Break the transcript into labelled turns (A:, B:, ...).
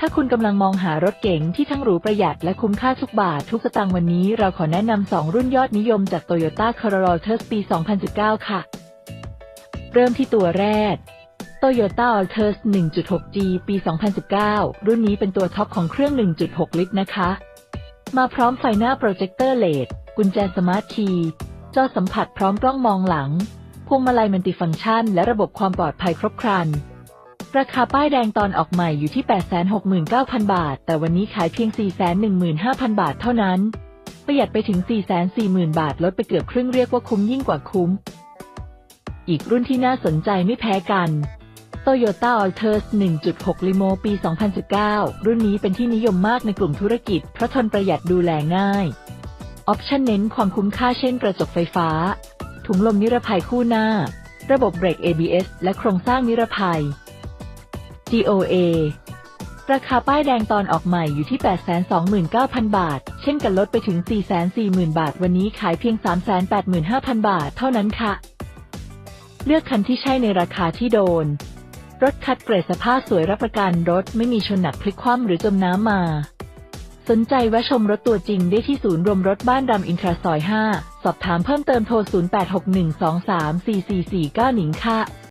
A: ถ้าคุณกำลังมองหารถเก๋งที่ทั้งหรูประหยัดและคุ้มค่าทุกบาททุกสตางค์วันนี้ เราขอแนะนำ 2 รุ่นยอดนิยมจาก Toyota Corolla Altis ปี 2019 ค่ะ เริ่มที่ตัวแรก Toyota Altis 1.6G ปี 2019 รุ่นนี้เป็นตัวท็อปของเครื่อง 1.6 ลิตรนะคะ มาพร้อมไฟหน้าโปรเจคเตอร์เลดกุญแจสมาร์ทคีย์จอสัมผัสพร้อมกล้องมองหลัง พวงมาลัยมัลติฟังก์ชัน และระบบความปลอดภัยครบครัน ราคาป้ายแดงตอนออกใหม่อยู่ที่ 869,000 บาท แต่วันนี้ขายเพียง 415,000 บาทเท่านั้น ประหยัดไปถึง 440,000 บาทลดไปเกือบครึ่งเรียกว่าคุ้มยิ่งกว่าคุ้ม อีกรุ่นที่น่าสนใจไม่แพ้กัน Toyota Altis 1.6 Limo ปี 2019 รุ่นนี้เป็นที่นิยมมากในกลุ่มธุรกิจ เพราะทนประหยัดดูแลง่าย ออปชันเน้นความคุ้มค่าเช่นกระจกไฟฟ้า ถุงลมนิรภัยคู่หน้า ระบบเบรก ABS และโครงสร้างนิรภัย GOA ราคาป้ายแดงตอนออกใหม่อยู่ที่ 829,000 บาท เช่นกันลดไปถึง 440,000 บาท วันนี้ขายเพียง 385,000 บาทเท่านั้นค่ะ เลือกคันที่ใช่ในราคาที่โดน รถคัดเกรดสภาพสวยรับประกันรถไม่มีชนหนักพลิกคว่ำหรือจมน้ำมา สนใจแวะชมรถตัวจริงได้ที่ศูนย์รวมรถบ้านรำอินทราซอย 5 สอบถามเพิ่มเติมโทร 0861234449 หนิงค่ะ